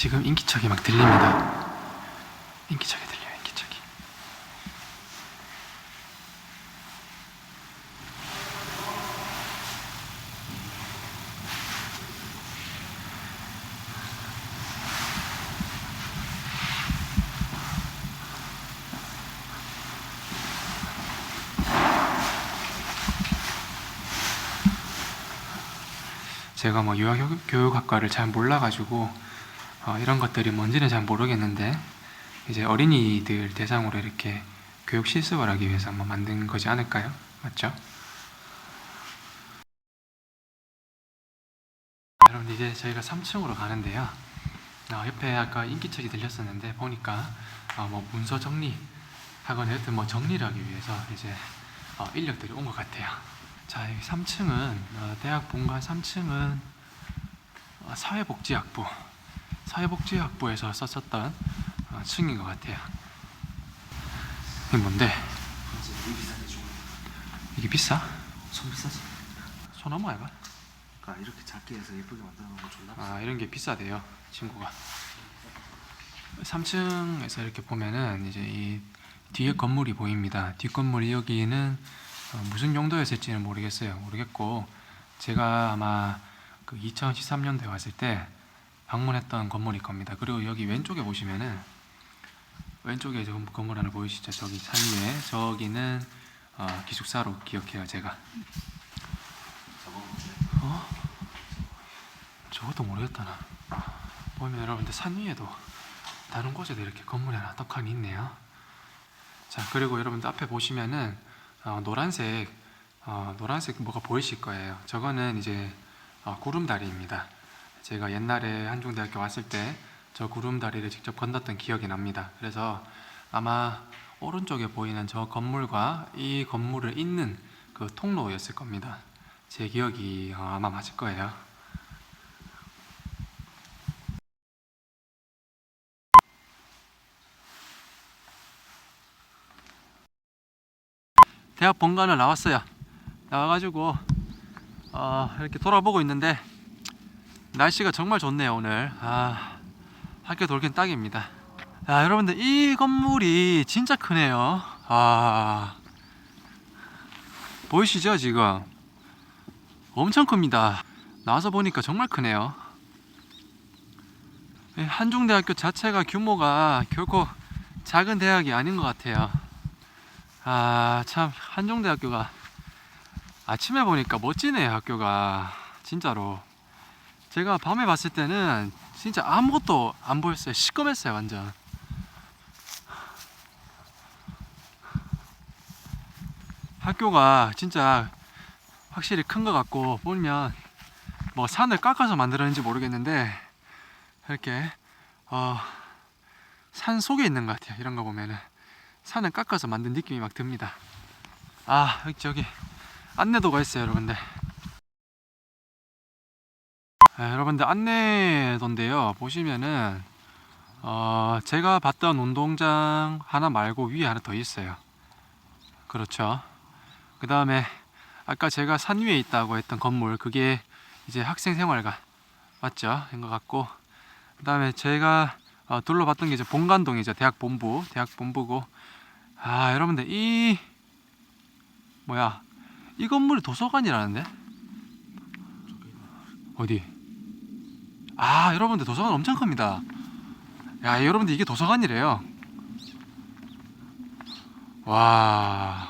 지금 인기척이 막 들립니다. 인기척이 들려요, 인기척이. 제가 뭐 유아교육학과를 잘 몰라가지고 어, 이런 것들이 뭔지는 잘 모르겠는데 이제 어린이들 대상으로 이렇게 교육 실습을 하기 위해서 뭐 만든 거지 않을까요? 맞죠? 여러분 이제 저희가 3층으로 가는데요. 어, 옆에 아까 인기척이 들렸었는데 보니까 어, 뭐 문서 정리 하거나 여튼 뭐 정리를 하기 위해서 이제 어, 인력들이 온 것 같아요. 자 여기 3층은 어, 대학 본관 3층은 어, 사회복지학부 사회복지학부에서 썼었던 어, 층인 것 같아요. 이게 뭔데? 이게 비싸? 손 비싸지? 소나무 아이가? 그러니까 이렇게 작게 해서 예쁘게 만들어 놓은 거 존나 비싸. 아 이런 게 비싸대요 친구가 3층에서 이렇게 보면은 이제 이 뒤에 건물이 보입니다 뒷 건물이 여기는 어, 무슨 용도였을지는 모르겠어요 모르겠고 제가 아마 그 2013년도에 왔을 때 방문했던 건물일 겁니다. 그리고 여기 왼쪽에 보시면은 왼쪽에 저 건물 하나 보이시죠? 저기 산 위에. 저기는 어, 기숙사로 기억해요 제가? 어? 저것도 모르겠다 나. 보면 여러분들 산 위에도 다른 곳에도 이렇게 건물이 하나 떡하니 있네요. 자 그리고 여러분들 앞에 보시면은 어, 노란색 어, 노란색 뭐가 보이실 거예요. 저거는 이제 어, 구름다리입니다 제가 옛날에 한중대학교 왔을 때 저 구름 다리를 직접 건넜던 기억이 납니다 그래서 아마 오른쪽에 보이는 저 건물과 이 건물을 잇는 그 통로였을 겁니다 제 기억이 어, 아마 맞을 거예요. 대학 본관을 나왔어요. 나와가지고 어, 이렇게 돌아보고 있는데 날씨가 정말 좋네요 오늘. 아, 학교 돌긴 딱입니다. 야, 여러분들 이 건물이 진짜 크네요. 아, 보이시죠 지금? 엄청 큽니다. 나와서 보니까 정말 크네요. 이 한중대학교 자체가 규모가 결코 작은 대학이 아닌 것 같아요. 아, 참, 한중대학교가 아침에 보니까 멋지네요, 학교가. 진짜로. 제가 밤에 봤을 때는 진짜 아무것도 안 보였어요. 시꺼맸어요, 완전. 학교가 진짜 확실히 큰 것 같고 보면 뭐 산을 깎아서 만들었는지 모르겠는데 이렇게 어, 산 속에 있는 것 같아요. 이런 거 보면은 산을 깎아서 만든 느낌이 막 듭니다. 아 저기 안내도가 있어요, 여러분들. 아, 여러분들 안내도인데요. 보시면은 어, 제가 봤던 운동장 하나 말고 위에 하나 더 있어요. 그렇죠. 그 다음에 아까 제가 산 위에 있다고 했던 건물 그게 이제 학생 생활관 맞죠? 인것 같고 그 다음에 제가 어, 둘러봤던 게 이제 본관동이죠 대학 본부 대학 본부고 아 여러분들 이 뭐야 이 건물이 도서관이라는데 어디 아 여러분들 도서관 엄청 큽니다. 야 여러분들 이게 도서관이래요. 와.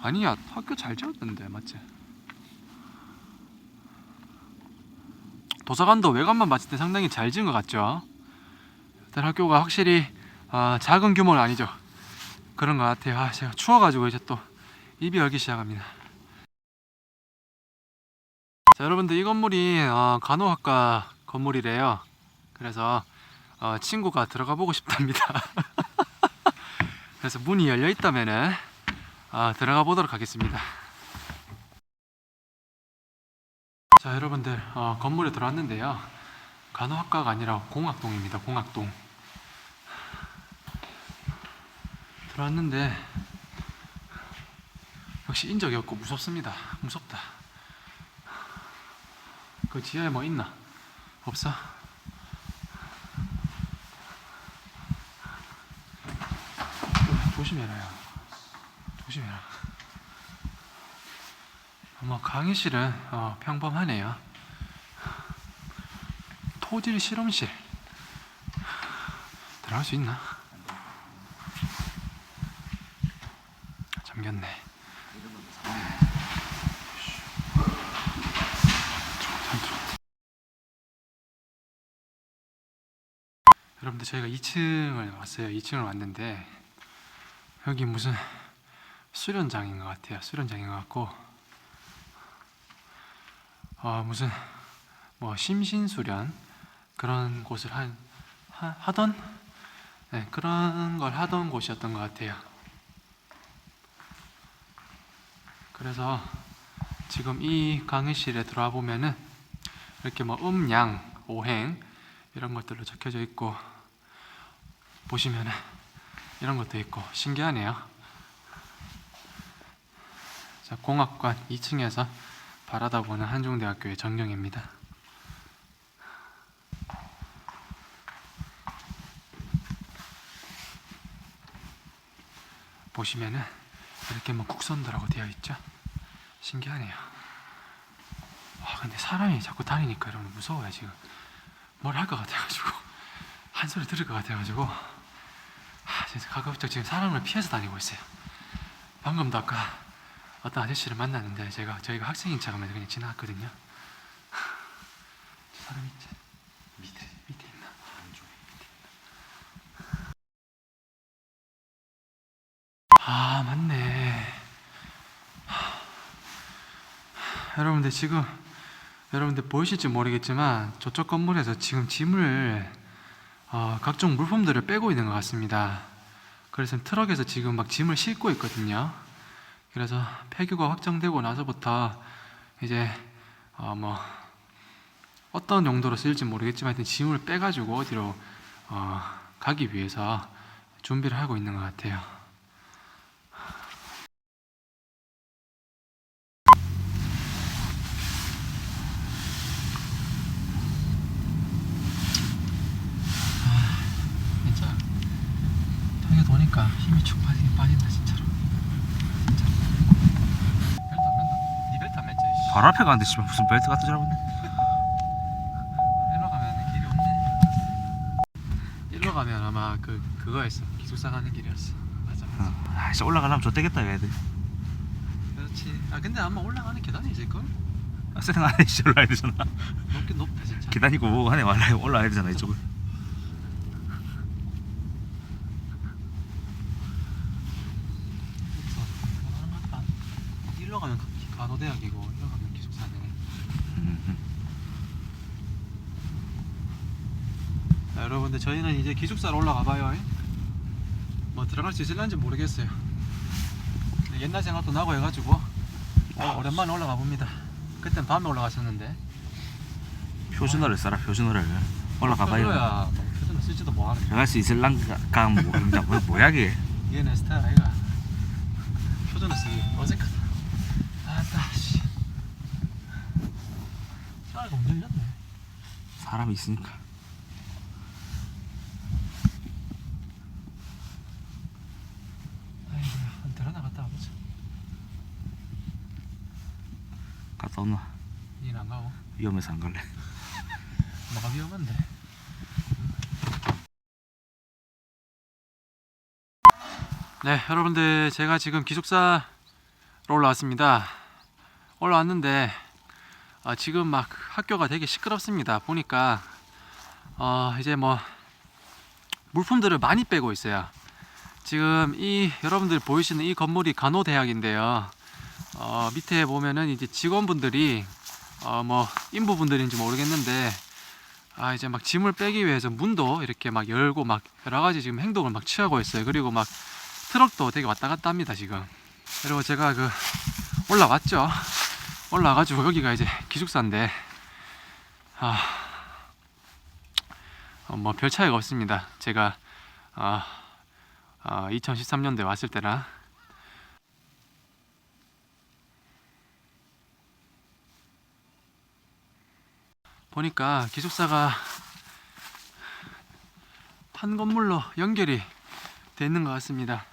아니야 학교 잘 지었던데 맞지? 도서관도 외관만 봤을 때 상당히 잘 지은 것 같죠? 일단 학교가 확실히 아, 작은 규모는 아니죠. 그런 것 같아요. 아, 제가 추워가지고 이제 또 입이 열기 시작합니다 자 여러분들 이 건물이 어, 간호학과 건물이래요 그래서 어, 친구가 들어가 보고 싶답니다 그래서 문이 열려 있다면은 아, 들어가 보도록 하겠습니다. 자, 여러분들 어, 건물에 들어왔는데요. 간호학과가 아니라 공학동입니다. 공학동. 들어왔는데 역시 인적이 없고 무섭습니다. 무섭다. 그 지하에 뭐 있나? 없어? 조심해라요. 조심해라 뭐 강의실은 어, 평범하네요 토질 실험실 들어갈 수 있나? 여러분들 저희가 2층을 왔어요. 2층을 왔는데 여기 무슨 수련장인 것 같아요. 수련장인 것 같고 어, 무슨 뭐 심신 수련 그런 곳을 한 하, 하던 네, 그런 걸 하던 곳이었던 것 같아요. 그래서 지금 이 강의실에 들어와 보면은 이렇게 뭐 음양, 오행 이런 것들로 적혀져 있고 보시면은 이런 것도 있고 신기하네요. 자, 공학관 2층에서 바라다 보는 한중대학교의 전경입니다. 보시면은 이렇게 뭐 국선도라고 되어 있죠. 신기하네요. 와 근데 사람이 자꾸 다니니까 여러분 무서워요 지금. 뭘 할 것 같아가지고 한 소리 들을 것 같아가지고 하, 진짜 가급적 지금 사람을 피해서 다니고 있어요. 방금도 아까 어떤 아저씨를 만났는데 제가 저희가 학생인 척하면서 그냥 지나갔거든요. 저 사람 있지? 밑에 밑에 있나? 안쪽에 밑에 있나? 아 맞네. 하, 여러분들 지금 여러분들 보이실지 모르겠지만 저쪽 건물에서 지금 짐을 어, 각종 물품들을 빼고 있는 것 같습니다. 그래서 트럭에서 지금 막 짐을 싣고 있거든요. 그래서 폐교가 확정되고 나서부터 이제 어, 뭐 어떤 용도로 쓰일지 모르겠지만 하여튼 짐을 빼가지고 어디로 어, 가기 위해서 준비를 하고 있는 것 같아요. 진짜 턱에 도니까 힘이 축 빠지긴 빠진다 진짜로. 진짜. 벨트 안 맨다. 니 벨트 안 맸지? 씨. 바로 앞에 가는데 씨발 무슨 벨트 같은 줄 알았네. 일로 가면 길이 없네. 일로 가면 아마 그 그거였어. 기숙사 가는 길이었어. 맞아. 맞아. 아, 진짜 올라가려면 좋대겠다 얘들. 그렇지. 아 근데 아마 올라가는 계단이 있을 걸? 아, 세상 안에 진짜 올라야 되잖아. 높긴 높다 진짜. 계단이고 뭐고 안에 올라 올라야 되잖아 이쪽을. 그래서 그만하는 것 같다. 일로 가면 가- 간호대학이고 일로 가면 기숙사네. 자, 여러분들 저희는 이제 기숙사로 올라가 봐요. 뭐 들어갈 수 있을런지 모르겠어요. 옛날 생각도 나고 해가지고 어, 오랜만에 올라가 봅니다. 그땐 밤에 올라갔었는데. 표준어를 써라 표준어를. 올라가 봐요. 야 뭐, 표준어 쓰지도 뭐하는. 들어갈 수 있을랑가 뭐 그런다 뭐 뭐야 그게. 얘내 스타일 아이가. 표준어 쓰기 어색하다. 아따 씨. 차가 못 열렸네. 사람이 있으니까. 아이고 한 데려나 갔다 와보자. 오나 니는 안 가고. 위험해서 안 갈래. 뭐가 위험한데? 네, 여러분들 제가 지금 기숙사로 올라왔습니다. 올라왔는데 어, 지금 막 학교가 되게 시끄럽습니다. 보니까 어, 이제 뭐 물품들을 많이 빼고 있어요. 지금 이 여러분들 보이시는 이 건물이 간호대학인데요. 어, 밑에 보면은 이제 직원분들이 어, 뭐 인부분들인지 모르겠는데 아 이제 막 짐을 빼기 위해서 문도 이렇게 막 열고 막 여러 가지 지금 행동을 막 취하고 있어요. 그리고 막 트럭도 되게 왔다 갔다 합니다 지금. 그리고 제가 그 올라왔죠. 올라가지고 여기가 이제 기숙사인데 아, 어, 뭐별 차이가 없습니다. 제가 아, 아, 2013년도에 왔을 때랑 보니까 기숙사가 한 건물로 연결이 돼 있는 것 같습니다.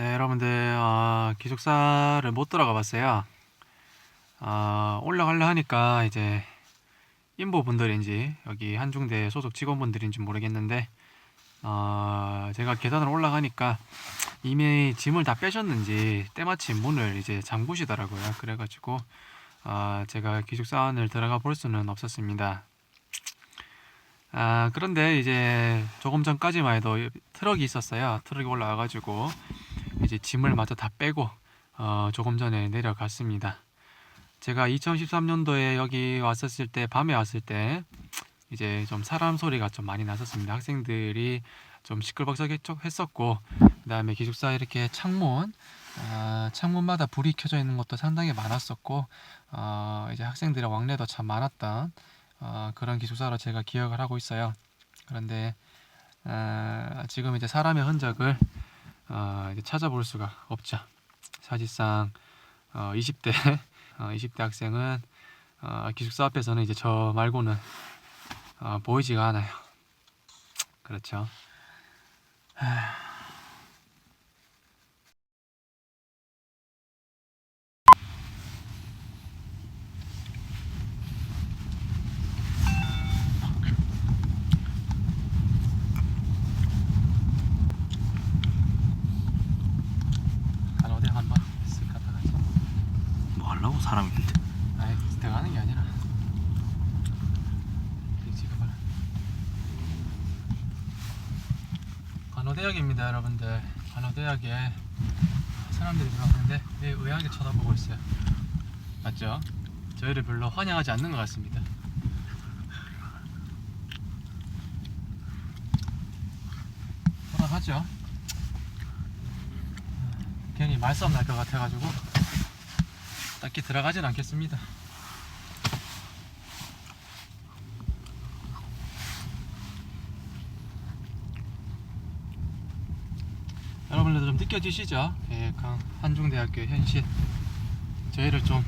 네, 여러분들 어, 기숙사를 못 들어가 봤어요. 어, 올라가려 하니까 이제 인보분들인지 여기 한중대 소속 직원분들인지 모르겠는데 어, 제가 계단을 올라가니까 이미 짐을 다 빼셨는지 때마침 문을 이제 잠그시더라고요. 그래가지고 어, 제가 기숙사 안을 들어가 볼 수는 없었습니다. 아, 그런데 이제 조금 전까지만 해도 트럭이 있었어요. 트럭이 올라와가지고 이제 짐을 마저 다 빼고 어, 조금 전에 내려갔습니다. 제가 2013년도에 여기 왔었을 때 밤에 왔을 때 이제 좀 사람 소리가 좀 많이 났었습니다. 학생들이 좀 시끌벅적했었고 그다음에 기숙사 이렇게 창문 아, 창문마다 불이 켜져 있는 것도 상당히 많았었고 어, 이제 학생들의 왕래도 참 많았던 어, 그런 기숙사로 제가 기억을 하고 있어요. 그런데 아, 지금 이제 사람의 흔적을 어, 이제 찾아볼 수가 없죠. 사실상 어, 20대 어, 20대 학생은 어, 기숙사 앞에서는 이제 저 말고는 어, 보이지가 않아요. 그렇죠. 간 어디 한번 쓱 갔다 가지. 뭐 하려고 사람 있는데 아이 들어가는 게 아니라 지금 봐라. 간호대학입니다 여러분들 간호대학에 사람들이 들어왔는데 왜 의아하게 쳐다보고 있어요 맞죠? 저희를 별로 환영하지 않는 것 같습니다 돌아가죠 괜히 말싸움 날 것 같아가지고 딱히 들어가진 않겠습니다. 여러분들도 좀 느껴지시죠? 예, 강 한중대학교 현실 저희를 좀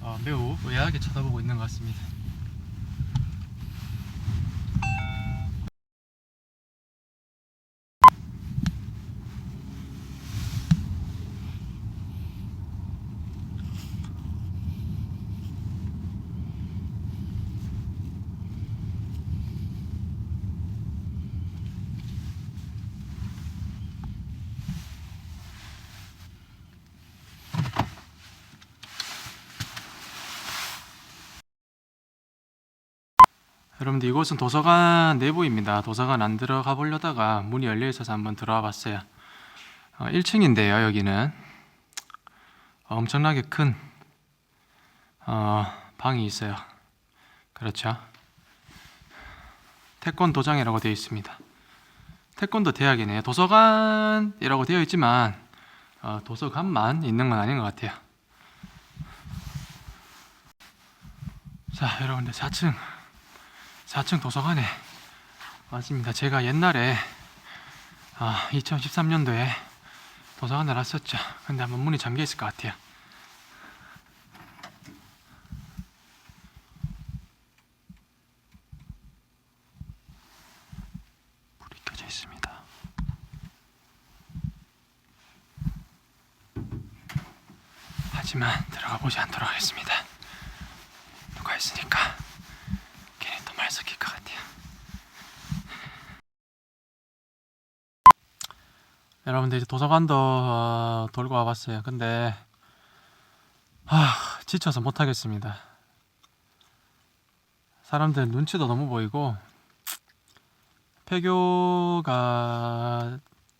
어, 매우 의아하게 쳐다보고 있는 것 같습니다. 여러분들 이곳은 도서관 내부입니다. 도서관 안 들어가 보려다가 문이 열려 있어서 한번 들어와 봤어요. 어, 1층인데요, 여기는 엄청나게 큰 어, 방이 있어요. 그렇죠. 태권도장이라고 되어 있습니다. 태권도 대학이네요. 도서관이라고 되어 있지만 어, 도서관만 있는 건 아닌 것 같아요. 자, 여러분들 4층 4층 도서관에 왔습니다. 제가 옛날에 아, 2013년도에 도서관에 왔었죠. 근데 한번 문이 잠겨 있을 것 같아요. 불이 켜져 있습니다. 하지만 들어가 보지 않도록 하겠습니다. 누가 있으니까. 괜히 또 말 섞일 것 같아요. 여러분들 이제 도서관도 어, 돌고 와봤어요. 근데 아 지쳐서 못 하겠습니다. 사람들 눈치도 너무 보이고 폐교가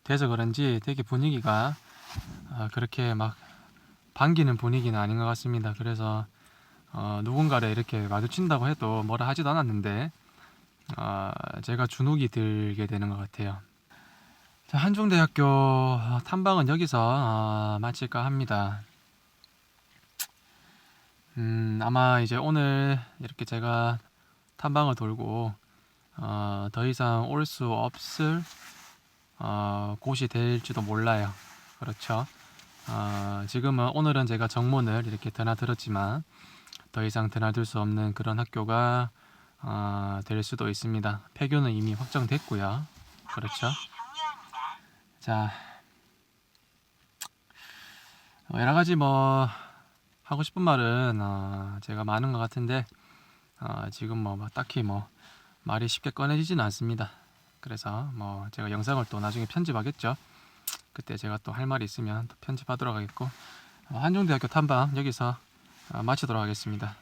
돼서 그런지 되게 분위기가 어, 그렇게 막 반기는 분위기는 아닌 것 같습니다. 그래서 어, 누군가를 이렇게 마주친다고 해도 뭐라 하지도 않았는데 어, 제가 주눅이 들게 되는 것 같아요. 자, 한중대학교 어, 탐방은 여기서 어, 마칠까 합니다. 음, 아마 이제 오늘 이렇게 제가 탐방을 돌고 어, 더 이상 올 수 없을 어, 곳이 될지도 몰라요. 그렇죠. 어, 지금은 오늘은 제가 정문을 이렇게 드나들었지만 더 이상 드나들 수 없는 그런 학교가 어, 될 수도 있습니다. 폐교는 이미 확정됐고요. 그렇죠. 자, 어, 여러 가지 뭐 하고 싶은 말은 어, 제가 많은 것 같은데 어, 지금 뭐, 뭐 딱히 뭐 말이 쉽게 꺼내지지는 않습니다. 그래서 뭐 제가 영상을 또 나중에 편집하겠죠. 그때 제가 또 할 말이 있으면 또 편집하도록 하겠고 어, 한중대학교 탐방 여기서 어, 마치도록 하겠습니다.